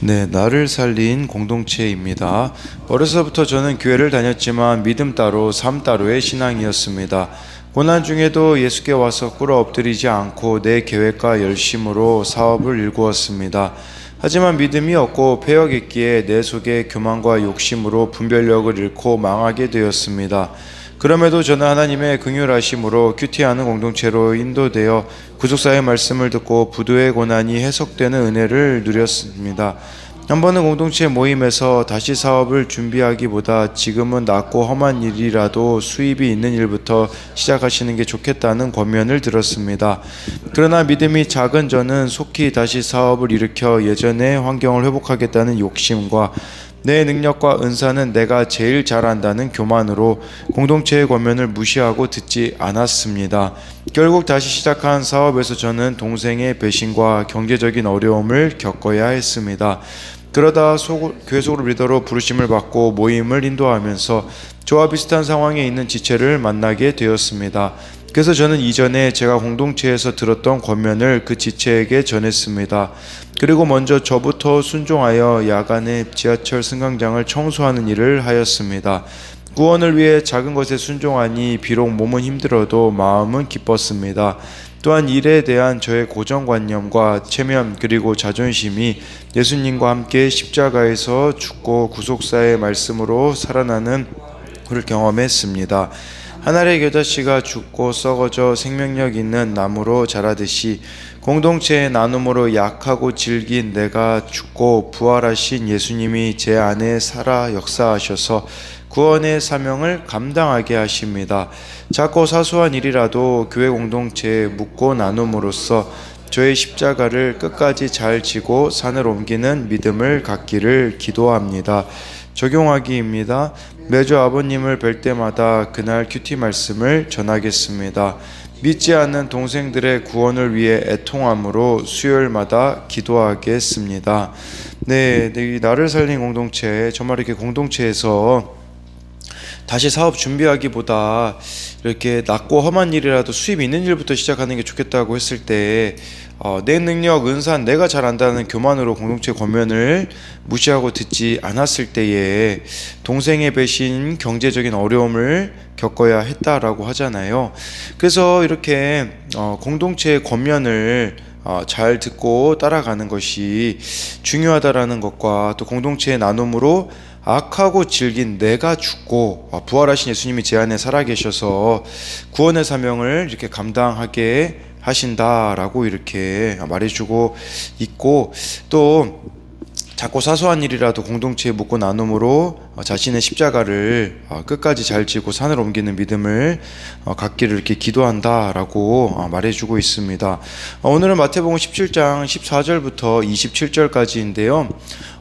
네, 나를 살린 공동체입니다. 어려서부터 저는 교회를 다녔지만 믿음 따로, 삶 따로의 신앙이었습니다. 고난 중에도 예수께 와서 꿇어 엎드리지 않고 내 계획과 열심으로 사업을 일구었습니다. 하지만 믿음이 없고 폐역했기에 내 속에 교만과 욕심으로 분별력을 잃고 망하게 되었습니다. 그럼에도 저는 하나님의 긍휼하심으로 큐티하는 공동체로 인도되어 구속사의 말씀을 듣고 부도의 고난이 해석되는 은혜를 누렸습니다. 한 번은 공동체 모임에서 다시 사업을 준비하기보다 지금은 낮고 험한 일이라도 수입이 있는 일부터 시작하시는 게 좋겠다는 권면을 들었습니다. 그러나 믿음이 작은 저는 속히 다시 사업을 일으켜 예전의 환경을 회복하겠다는 욕심과 내 능력과 은사는 내가 제일 잘한다는 교만으로 공동체의 권면을 무시하고 듣지 않았습니다. 결국 다시 시작한 사업에서 저는 동생의 배신과 경제적인 어려움을 겪어야 했습니다. 그러다 속으로 리더로 부르심을 받고 모임을 인도하면서 저와 비슷한 상황에 있는 지체를 만나게 되었습니다. 그래서 저는 이전에 제가 공동체에서 들었던 권면을 그 지체에게 전했습니다. 그리고 먼저 저부터 순종하여 야간에 지하철 승강장을 청소하는 일을 하였습니다. 구원을 위해 작은 것에 순종하니 비록 몸은 힘들어도 마음은 기뻤습니다. 또한 일에 대한 저의 고정관념과 체면 그리고 자존심이 예수님과 함께 십자가에서 죽고 구속사의 말씀으로 살아나는 를 경험했습니다. 하늘의 겨자씨가 죽고 썩어져 생명력 있는 나무로 자라듯이 공동체의 나눔으로 약하고 질긴 내가 죽고 부활하신 예수님이 제 안에 살아 역사하셔서 구원의 사명을 감당하게 하십니다. 작고 사소한 일이라도 교회 공동체에 묻고 나눔으로써 저의 십자가를 끝까지 잘 지고 산을 옮기는 믿음을 갖기를 기도합니다. 적용하기입니다. 매주 아버님을 뵐 때마다 그날 큐티 말씀을 전하겠습니다. 믿지 않는 동생들의 구원을 위해 애통함으로 수요일마다 기도하겠습니다. 네, 네, 이 나를 살린 공동체 정말 이렇게 공동체에서 다시 사업 준비하기보다 이렇게 낮고 험한 일이라도 수입 있는 일부터 시작하는 게 좋겠다고 했을 때 어, 내 능력, 은산, 내가 잘 안다는 교만으로 공동체 권면을 무시하고 듣지 않았을 때에 동생의 배신, 경제적인 어려움을 겪어야 했다라고 하잖아요. 그래서 이렇게 어, 공동체의 권면을 어, 잘 듣고 따라가는 것이 중요하다라는 것과 또 공동체의 나눔으로 악하고 질긴 내가 죽고 어, 부활하신 예수님이 제 안에 살아계셔서 구원의 사명을 이렇게 감당하게 하신다라고 이렇게 말해주고 있고 또 작고 사소한 일이라도 공동체에 묻고 나눔으로 어, 자신의 십자가를 어, 끝까지 잘 지고 산을 옮기는 믿음을 어, 갖기를 이렇게 기도한다라고 어, 말해주고 있습니다. 어, 오늘은 마태복음 17장 14절부터 27절까지인데요.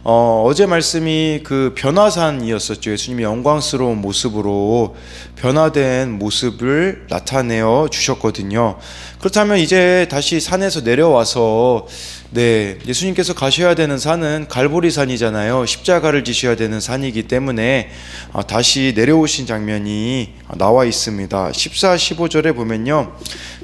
어, 어제 말씀이 그 변화산이었었죠. 예수님이 영광스러운 모습으로 변화된 모습을 나타내어 주셨거든요. 그렇다면 이제 다시 산에서 내려와서 네, 예수님께서 가셔야 되는 산은 갈보리 산이잖아요. 십자가를 지셔야 되는 산이기 때문에 아, 다시 내려오신 장면이 나와 있습니다. 14, 15절에 보면요.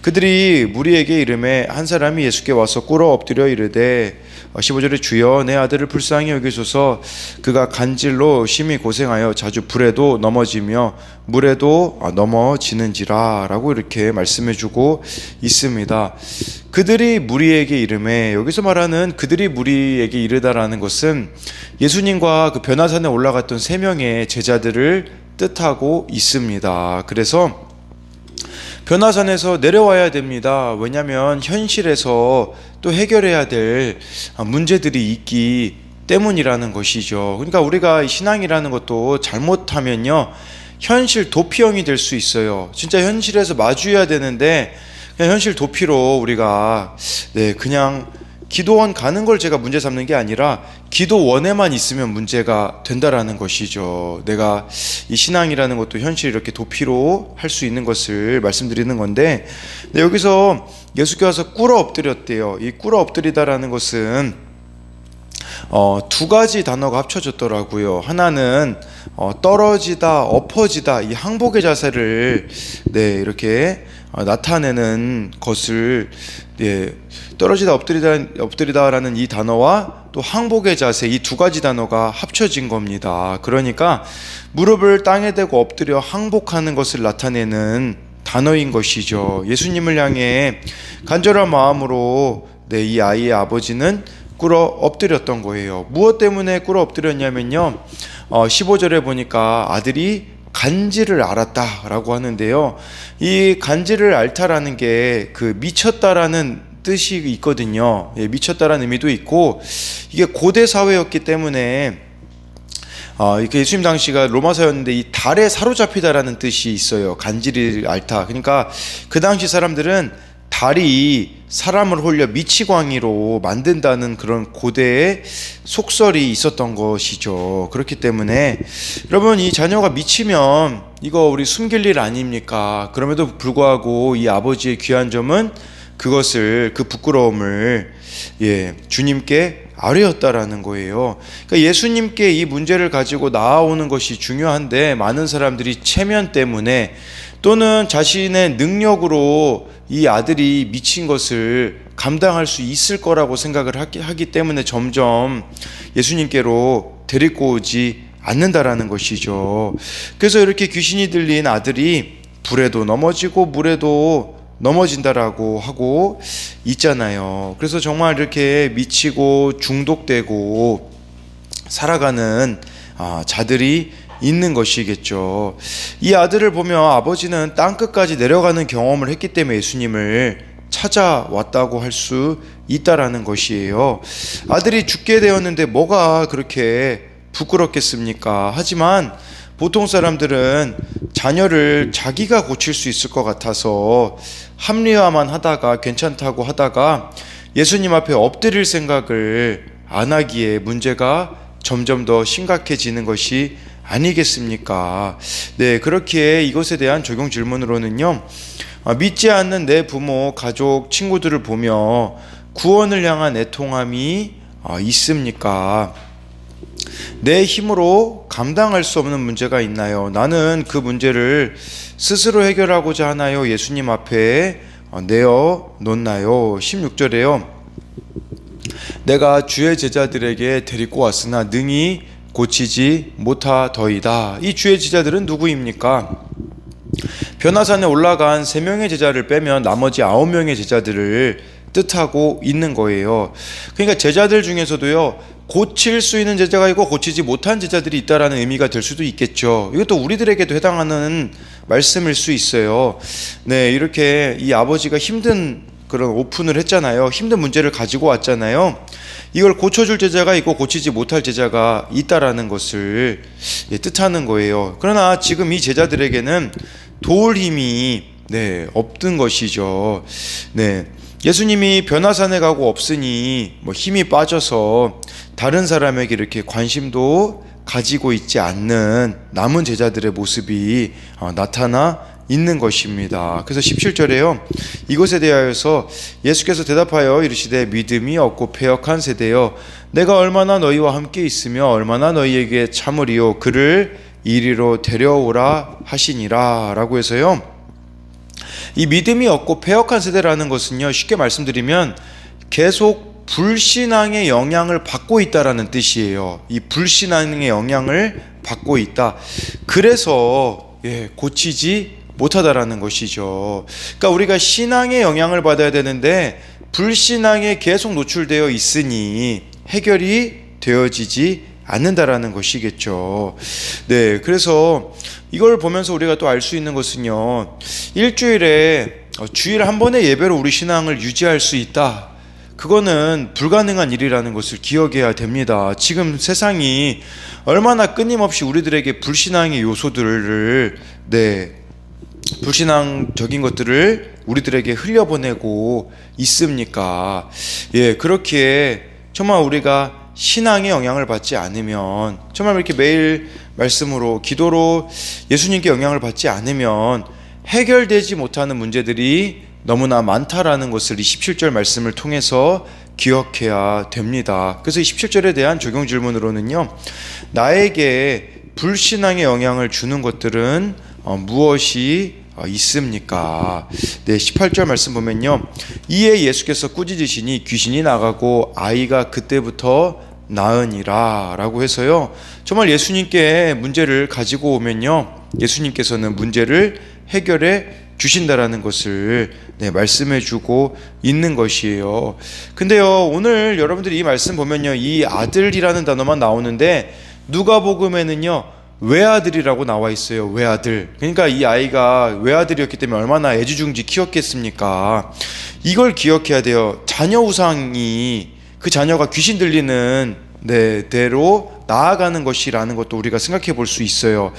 그들이 무리에게 이름에 한 사람이 예수께 와서 꿇어 엎드려 이르되 15절에 주여 내 아들을 불쌍히 여기소서 그가 간질로 심히 고생하여 자주 불에도 넘어지며 물에도 넘어지는지라 라고 이렇게 말씀해 주고 있습니다. 그들이 무리에게 이름에 여기서 말하는 그들이 무리에게 이르다라는 것은 예수님과 그 변화산에 올라갔던 세 명의 제자들을 뜻하고 있습니다. 그래서 변화산에서 내려와야 됩니다. 왜냐하면 현실에서 또 해결해야 될 문제들이 있기 때문이라는 것이죠. 그러니까 우리가 신앙이라는 것도 잘못하면요. 현실 도피형이 될 수 있어요. 진짜 현실에서 마주해야 되는데 그냥 현실 도피로 우리가 네, 그냥 기도원 가는 걸 제가 문제 삼는 게 아니라 기도 원에만 있으면 문제가 된다라는 것이죠. 내가 이 신앙이라는 것도 현실 이렇게 도피로 할 수 있는 것을 말씀드리는 건데 네, 여기서 예수께서 꿇어 엎드렸대요. 이 꿇어 엎드리다라는 것은 어, 두 가지 단어가 합쳐졌더라고요. 하나는 어, 떨어지다, 엎어지다 이 항복의 자세를 네 이렇게 어, 나타내는 것을 예, 떨어지다 엎드리다 엎드리다라는 이 단어와 또 항복의 자세 이 두 가지 단어가 합쳐진 겁니다. 그러니까 무릎을 땅에 대고 엎드려 항복하는 것을 나타내는 단어인 것이죠. 예수님을 향해 간절한 마음으로 네, 이 아이의 아버지는 꿇어 엎드렸던 거예요. 무엇 때문에 꿇어 엎드렸냐면요. 어, 15절에 보니까 아들이 간지를 알았다라고 하는데요. 이 간지를 앓다라는 게 그 미쳤다라는 뜻이 있거든요. 예, 미쳤다라는 의미도 있고 이게 고대 사회였기 때문에 어, 이게 예수님 당시가 로마사였는데 이 달에 사로잡히다라는 뜻이 있어요. 간지를 앓다. 그러니까 그 당시 사람들은 달이 사람을 홀려 미치광이로 만든다는 그런 고대의 속설이 있었던 것이죠. 그렇기 때문에 여러분 이 자녀가 미치면 이거 우리 숨길 일 아닙니까? 그럼에도 불구하고 이 아버지의 귀한 점은 그것을 그 부끄러움을 예, 주님께 아뢰었다라는 거예요. 그러니까 예수님께 이 문제를 가지고 나아오는 것이 중요한데 많은 사람들이 체면 때문에 또는 자신의 능력으로 이 아들이 미친 것을 감당할 수 있을 거라고 생각을 하기, 때문에 점점 예수님께로 데리고 오지 않는다라는 것이죠. 그래서 이렇게 귀신이 들린 아들이 불에도 넘어지고 물에도 넘어진다라고 하고 있잖아요. 그래서 정말 이렇게 미치고 중독되고 살아가는 아, 자들이 있는 것이겠죠. 이 아들을 보며 아버지는 땅 끝까지 내려가는 경험을 했기 때문에 예수님을 찾아왔다고 할 수 있다라는 것이에요. 아들이 죽게 되었는데 뭐가 그렇게 부끄럽겠습니까? 하지만 보통 사람들은 자녀를 자기가 고칠 수 있을 것 같아서 합리화만 하다가 괜찮다고 하다가 예수님 앞에 엎드릴 생각을 안 하기에 문제가 점점 더 심각해지는 것이 아니겠습니까? 네, 그렇기에 이것에 대한 적용 질문으로는요, 아, 믿지 않는 내 부모, 가족, 친구들을 보며 구원을 향한 애통함이 아, 있습니까? 내 힘으로 감당할 수 없는 문제가 있나요? 나는 그 문제를 스스로 해결하고자 하나요? 예수님 앞에 어, 내어 놓나요? 16절에요. 내가 주의 제자들에게 데리고 왔으나 능히 고치지 못하더이다. 이 주의 제자들은 누구입니까? 변화산에 올라간 세 명의 제자를 빼면 나머지 아홉 명의 제자들을 뜻하고 있는 거예요. 그러니까 제자들 중에서도요, 고칠 수 있는 제자가 있고 고치지 못한 제자들이 있다라는 의미가 될 수도 있겠죠. 이것도 우리들에게도 해당하는 말씀일 수 있어요. 네, 이렇게 이 아버지가 힘든 그런 오픈을 했잖아요. 힘든 문제를 가지고 왔잖아요. 이걸 고쳐줄 제자가 있고 고치지 못할 제자가 있다라는 것을 예, 뜻하는 거예요. 그러나 지금 이 제자들에게는 도울 힘이 네, 없던 것이죠. 네. 예수님이 변화산에 가고 없으니 뭐 힘이 빠져서 다른 사람에게 이렇게 관심도 가지고 있지 않는 남은 제자들의 모습이 어, 나타나 있는 것입니다. 그래서 17절에요. 이것에 대하여서 예수께서 대답하여 이르시되 믿음이 없고 패역한 세대여 내가 얼마나 너희와 함께 있으며 얼마나 너희에게 참으리요 그를 이리로 데려오라 하시니라라고 해서요. 이 믿음이 없고 패역한 세대라는 것은요. 쉽게 말씀드리면 계속 불신앙의 영향을 받고 있다라는 뜻이에요. 이 불신앙의 영향을 받고 있다. 그래서 예, 고치지 못하다라는 것이죠. 그러니까 우리가 신앙의 영향을 받아야 되는데 불신앙에 계속 노출되어 있으니 해결이 되어지지 않는다라는 것이겠죠. 네, 그래서 이걸 보면서 우리가 또 알 수 있는 것은요, 일주일에 어, 주일 한 번의 예배로 우리 신앙을 유지할 수 있다. 그거는 불가능한 일이라는 것을 기억해야 됩니다. 지금 세상이 얼마나 끊임없이 우리들에게 불신앙의 요소들을 네 불신앙적인 것들을 우리들에게 흘려보내고 있습니까? 예, 그렇기에 정말 우리가 신앙의 영향을 받지 않으면 정말 이렇게 매일 말씀으로 기도로 예수님께 영향을 받지 않으면 해결되지 못하는 문제들이 너무나 많다라는 것을 이 17절 말씀을 통해서 기억해야 됩니다. 그래서 이 17절에 대한 적용 질문으로는요. 나에게 불신앙의 영향을 주는 것들은 어, 무엇이 어, 있습니까? 네, 18절 말씀 보면요. 이에 예수께서 꾸짖으시니 귀신이 나가고 아이가 그때부터 나으니라 라고 해서요. 정말 예수님께 문제를 가지고 오면요. 예수님께서는 문제를 해결해 주신다라는 것을 네, 말씀해 주고 있는 것이에요. 근데요, 오늘 여러분들이 이 말씀 보면요. 이 아들이라는 단어만 나오는데 누가복음에는요. 외아들이라고 나와 있어요. 외아들. 그러니까 이 아이가 외아들이었기 때문에 얼마나 애지중지 키웠겠습니까? 이걸 기억해야 돼요. 자녀 우상이 그 자녀가 귀신 들리는 네, 대로 나아가는 것이라는 것도 우리가 생각해 볼 수 있어요.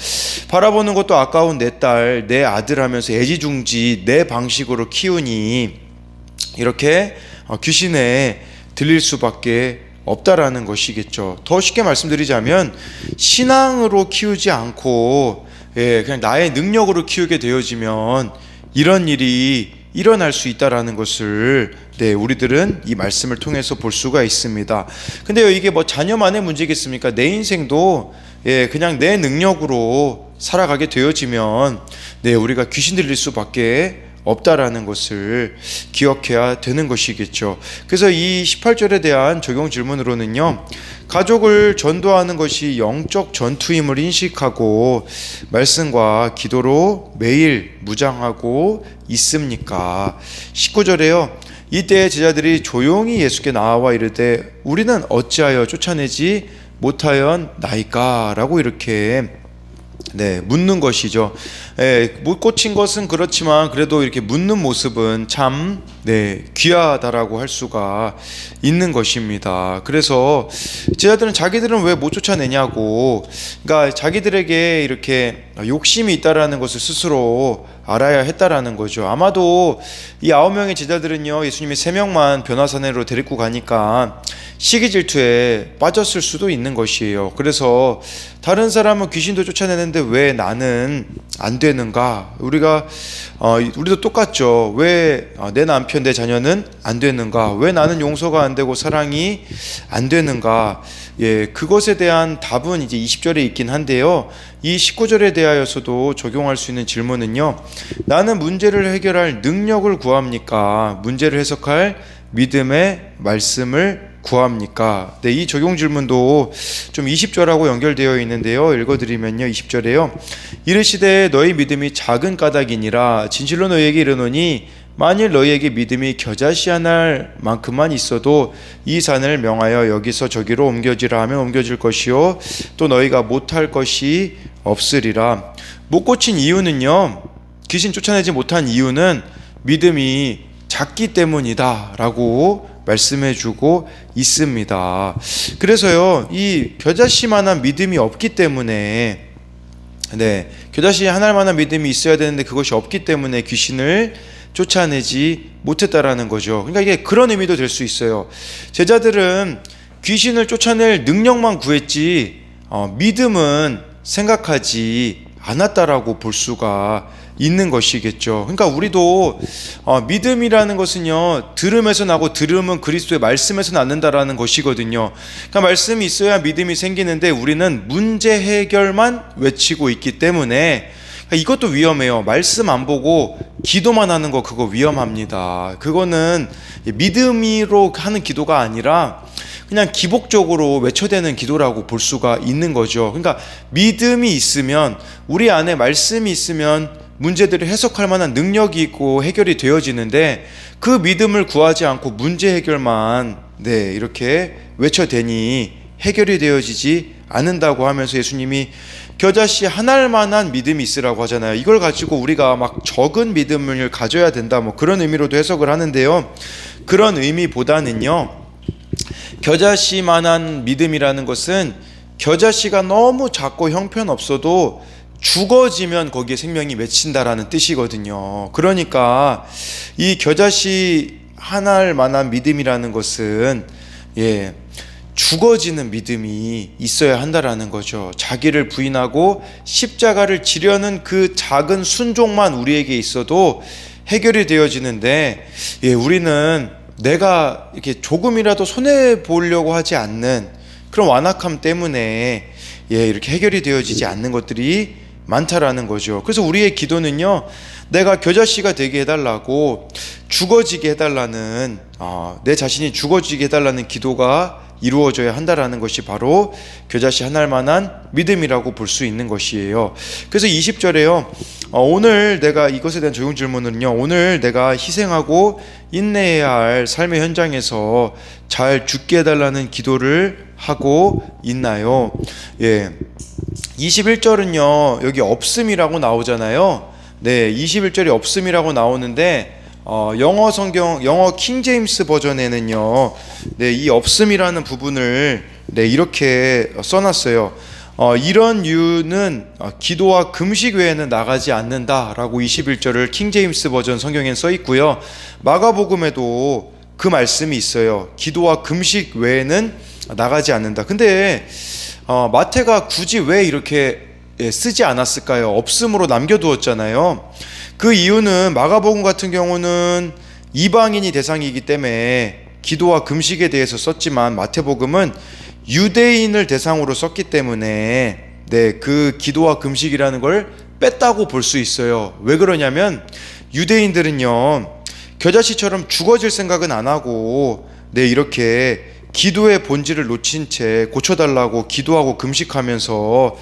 바라보는 것도 아까운 내 딸, 내 아들 하면서 애지중지 내 방식으로 키우니 이렇게 어, 귀신에 들릴 수밖에 없다라는 것이겠죠. 더 쉽게 말씀드리자면 신앙으로 키우지 않고 예, 그냥 나의 능력으로 키우게 되어지면 이런 일이 일어날 수 있다라는 것을 네, 우리들은 이 말씀을 통해서 볼 수가 있습니다. 근데요, 이게 뭐 자녀만의 문제겠습니까? 내 인생도 예, 그냥 내 능력으로 살아가게 되어지면 네, 우리가 귀신 들릴 수밖에 없다라는 것을 기억해야 되는 것이겠죠. 그래서 이 18절에 대한 적용 질문으로는요. 가족을 전도하는 것이 영적 전투임을 인식하고 말씀과 기도로 매일 무장하고 있습니까? 19절에요. 이때 제자들이 조용히 예수께 나와 이르되 우리는 어찌하여 쫓아내지 못하였나이까라고 이렇게 네, 묻는 것이죠. 예, 못 꽂힌 것은 그렇지만 그래도 이렇게 묻는 모습은 참 네, 귀하다라고 할 수가 있는 것입니다. 그래서 제자들은 자기들은 왜 못 쫓아내냐고, 그러니까 자기들에게 이렇게 욕심이 있다라는 것을 스스로 알아야 했다라는 거죠. 아마도 이 아홉 명의 제자들은요, 예수님이 세 명만 변화산으로 데리고 가니까 시기 질투에 빠졌을 수도 있는 것이에요. 그래서 다른 사람은 귀신도 쫓아내는데 왜 나는 안 되는가? 우리가 어, 우리도 똑같죠. 왜 내 남편 내 자녀는 안 되는가? 왜 나는 용서가 안 되고 사랑이 안 되는가? 예, 그것에 대한 답은 이제 20절에 있긴 한데요. 이 19절에 대하여서도 적용할 수 있는 질문은요. 나는 문제를 해결할 능력을 구합니까? 문제를 해석할 믿음의 말씀을 구합니까? 네, 이 적용 질문도 좀 20절하고 연결되어 있는데요. 읽어드리면요. 20절에요. 이르시되 너희 믿음이 작은 까닭이니라 진실로 너희에게 이르노니 만일 너희에게 믿음이 겨자씨하날 만큼만 있어도 이 산을 명하여 여기서 저기로 옮겨지라 하면 옮겨질 것이요 또 너희가 못할 것이 없으리라 못 고친 이유는요 귀신 쫓아내지 못한 이유는 믿음이 작기 때문이다라고 말씀해 주고 있습니다. 그래서요, 이 겨자씨만한 믿음이 없기 때문에, 네, 겨자씨 하나만한 믿음이 있어야 되는데 그것이 없기 때문에 귀신을 쫓아내지 못했다라는 거죠. 그러니까 이게 그런 의미도 될 수 있어요. 제자들은 귀신을 쫓아낼 능력만 구했지, 어, 믿음은 생각하지 않았다라고 볼 수가 있는 것이겠죠. 그러니까 우리도 어, 믿음이라는 것은요 들음에서 나고 들음은 그리스도의 말씀에서 낳는다라는 것이거든요. 그러니까 말씀이 있어야 믿음이 생기는데 우리는 문제 해결만 외치고 있기 때문에 이것도 위험해요. 말씀 안 보고 기도만 하는 거 그거 위험합니다. 그거는 믿음으로 하는 기도가 아니라 그냥 기복적으로 외쳐대는 기도라고 볼 수가 있는 거죠. 그러니까 믿음이 있으면 우리 안에 말씀이 있으면 문제들을 해석할 만한 능력이 있고 해결이 되어지는데 그 믿음을 구하지 않고 문제 해결만 네, 이렇게 외쳐대니 해결이 되어지지 않는다고 하면서 예수님이 겨자씨 하나만한 믿음이 있으라고 하잖아요. 이걸 가지고 우리가 막 적은 믿음을 가져야 된다 뭐 그런 의미로도 해석을 하는데요. 그런 의미보다는요. 겨자씨만한 믿음이라는 것은 겨자씨가 너무 작고 형편없어도 죽어지면 거기에 생명이 맺힌다라는 뜻이거든요. 그러니까 이 겨자씨 하나를 만한 믿음이라는 것은 예, 죽어지는 믿음이 있어야 한다라는 거죠. 자기를 부인하고 십자가를 지려는 그 작은 순종만 우리에게 있어도 해결이 되어지는데 예, 우리는 내가 이렇게 조금이라도 손해 보려고 하지 않는 그런 완악함 때문에 예, 이렇게 해결이 되어지지 않는 것들이 많다라는 거죠. 그래서 우리의 기도는요, 내가 겨자씨가 되게 해달라고 죽어지게 해달라는, 어, 내 자신이 죽어지게 해달라는 기도가 이루어져야 한다라는 것이 바로 겨자씨 하나일 만한 믿음이라고 볼 수 있는 것이에요. 그래서 20절에요. 어, 오늘 내가 이것에 대한 적용 질문은요. 오늘 내가 희생하고 인내해야 할 삶의 현장에서 잘 죽게 해달라는 기도를 하고 있나요? 예. 21절은요. 여기 없음이라고 나오잖아요. 네, 21절이 없음이라고 나오는데 어, 영어 성경 영어 킹 제임스 버전에는요. 네, 이 없음이라는 부분을 네, 이렇게 써 놨어요. 어, 이런 이유는 어, 기도와 금식 외에는 나가지 않는다라고 21절을 킹 제임스 버전 성경엔 써 있고요. 마가복음에도 그 말씀이 있어요. 기도와 금식 외에는 나가지 않는다. 근데 어, 마태가 굳이 왜 이렇게 예, 쓰지 않았을까요? 없음으로 남겨두었잖아요. 그 이유는 마가복음 같은 경우는 이방인이 대상이기 때문에 기도와 금식에 대해서 썼지만 마태복음은 유대인을 대상으로 썼기 때문에 네, 그 기도와 금식이라는 걸 뺐다고 볼 수 있어요. 왜 그러냐면 유대인들은요. 겨자씨처럼 죽어질 생각은 안 하고 네, 이렇게 기도의 본질을 놓친 채 고쳐달라고 기도하고 금식하면서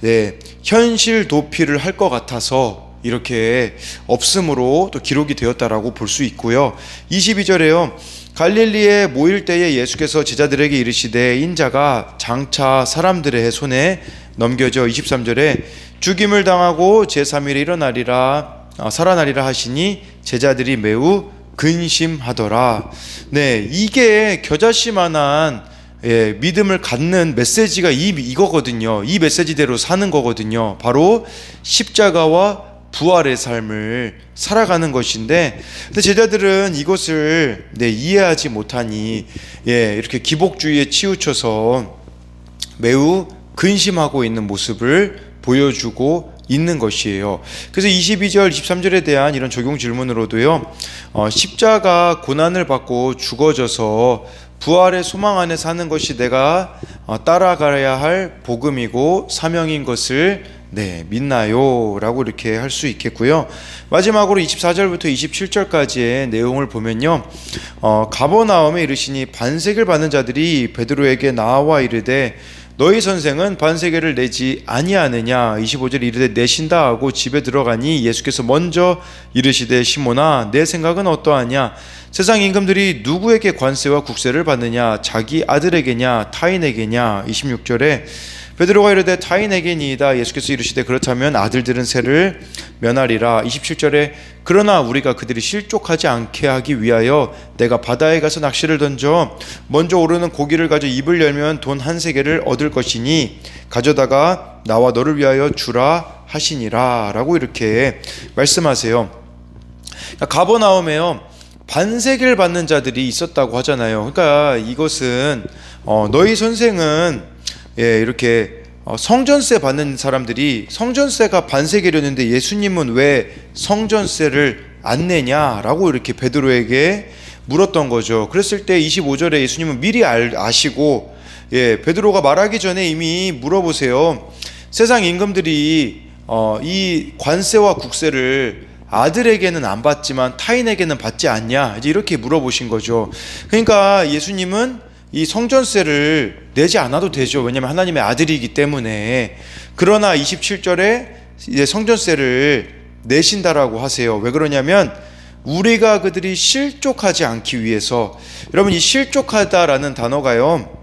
네, 현실 도피를 할 것 같아서 이렇게 없음으로 또 기록이 되었다라고 볼 수 있고요. 22절에요. 갈릴리에 모일 때에 예수께서 제자들에게 이르시되 인자가 장차 사람들의 손에 넘겨져 23절에 죽임을 당하고 제3일에 일어나리라 아, 살아나리라 하시니 제자들이 매우 근심하더라. 네, 이게 겨자씨만한 예, 믿음을 갖는 메시지가 이, 이거거든요. 이 메시지대로 사는 거거든요. 바로 십자가와 부활의 삶을 살아가는 것인데, 근데 제자들은 이것을 네, 이해하지 못하니, 예, 이렇게 기복주의에 치우쳐서 매우 근심하고 있는 모습을 보여주고 있는 것이에요. 그래서 22절, 23절에 대한 이런 적용 질문으로도요, 어, 십자가 고난을 받고 죽어져서 부활의 소망 안에 사는 것이 내가 어, 따라가야 할 복음이고 사명인 것을 네, 믿나요? 라고 이렇게 할 수 있겠고요. 마지막으로 24절부터 27절까지의 내용을 보면요. 어, 가버나움에 이르시니 반색을 받는 자들이 베드로에게 나와 이르되 너희 선생은 반세계를 내지 아니하느냐? 25절 이르되 내신다 하고 집에 들어가니 예수께서 먼저 이르시되 시모나 내 생각은 어떠하냐? 세상 임금들이 누구에게 관세와 국세를 받느냐? 자기 아들에게냐? 타인에게냐? 26절에 베드로가 이르되 타인에게니이다. 예수께서 이르시되 그렇다면 아들들은 세를 면하리라. 27절에 그러나 우리가 그들이 실족하지 않게 하기 위하여 내가 바다에 가서 낚시를 던져 먼저 오르는 고기를 가져 입을 열면 돈 한 세계를 얻을 것이니 가져다가 나와 너를 위하여 주라 하시니라. 라고 이렇게 말씀하세요. 가버나움에요. 반세계를 받는 자들이 있었다고 하잖아요. 그러니까 이것은 어, 너희 선생은 예, 이렇게 어, 성전세 받는 사람들이 성전세가 반세계려는데 예수님은 왜 성전세를 안 내냐라고 이렇게 베드로에게 물었던 거죠. 그랬을 때 25절에 예수님은 미리 알, 아시고 예, 베드로가 말하기 전에 이미 물어보세요. 세상 임금들이 어, 이 관세와 국세를 아들에게는 안 받지만 타인에게는 받지 않냐 이제 이렇게 물어보신 거죠. 그러니까 예수님은 이 성전세를 내지 않아도 되죠. 왜냐하면 하나님의 아들이기 때문에. 그러나 27절에 이제 성전세를 내신다라고 하세요. 왜 그러냐면 우리가 그들이 실족하지 않기 위해서 여러분 이 실족하다라는 단어가요.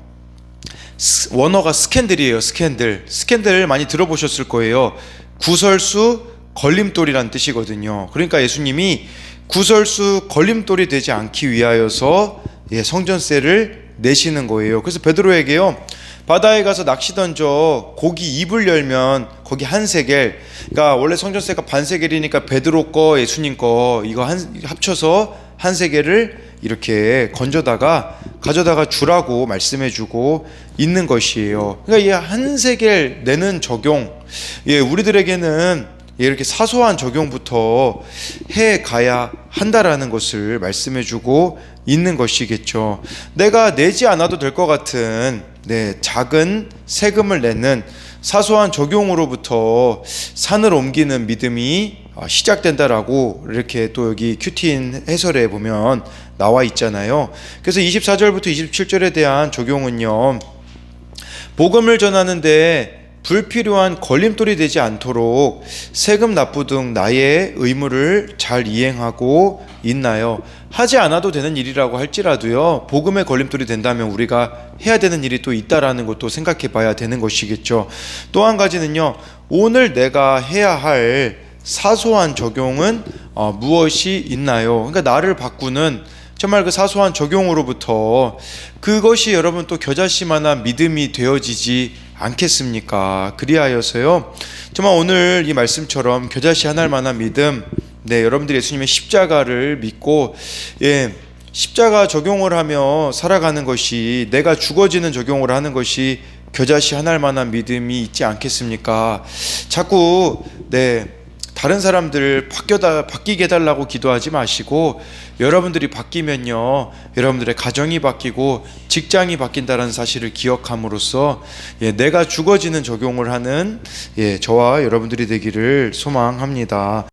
원어가 스캔들이에요. 스캔들. 스캔들 많이 들어보셨을 거예요. 구설수 걸림돌이란 뜻이거든요. 그러니까 예수님이 구설수 걸림돌이 되지 않기 위하여서 예, 성전세를 내시는 거예요. 그래서 베드로에게요. 바다에 가서 낚시 던져 고기 입을 열면 거기 한 세겔. 그러니까 원래 성전세가 반 세겔이니까 베드로 거, 예수님 거 이거 한 합쳐서 한 세겔을 이렇게 건져다가 가져다가 주라고 말씀해 주고 있는 것이에요. 그러니까 이 한 세겔 내는 적용, 예, 우리들에게는 이렇게 사소한 적용부터 해 가야 한다라는 것을 말씀해 주고 있는 것이겠죠. 내가 내지 않아도 될 것 같은 네, 작은 세금을 내는 사소한 적용으로부터 산을 옮기는 믿음이 어, 시작된다라고 이렇게 또 여기 큐티인 해설에 보면 나와 있잖아요. 그래서 24절부터 27절에 대한 적용은요. 복음을 전하는데 불필요한 걸림돌이 되지 않도록 세금 납부 등 나의 의무를 잘 이행하고 있나요? 하지 않아도 되는 일이라고 할지라도요. 복음의 걸림돌이 된다면 우리가 해야 되는 일이 또 있다라는 것도 생각해 봐야 되는 것이겠죠. 또 한 가지는요. 오늘 내가 해야 할 사소한 적용은 어, 무엇이 있나요? 그러니까 나를 바꾸는 정말 그 사소한 적용으로부터 그것이 여러분 또 겨자씨만한 믿음이 되어지지 않겠습니까? 그리하여서요. 정말 오늘 이 말씀처럼 겨자씨 하나만한 믿음, 네 여러분들이 예수님의 십자가를 믿고 예 십자가 적용을 하며 살아가는 것이 내가 죽어지는 적용을 하는 것이 겨자씨 하나만한 믿음이 있지 않겠습니까? 자꾸 네. 다른 사람들 바뀌어다 바뀌게 해달라고 기도하지 마시고 여러분들이 바뀌면요 여러분들의 가정이 바뀌고 직장이 바뀐다는 사실을 기억함으로써 예, 내가 죽어지는 적용을 하는 예, 저와 여러분들이 되기를 소망합니다.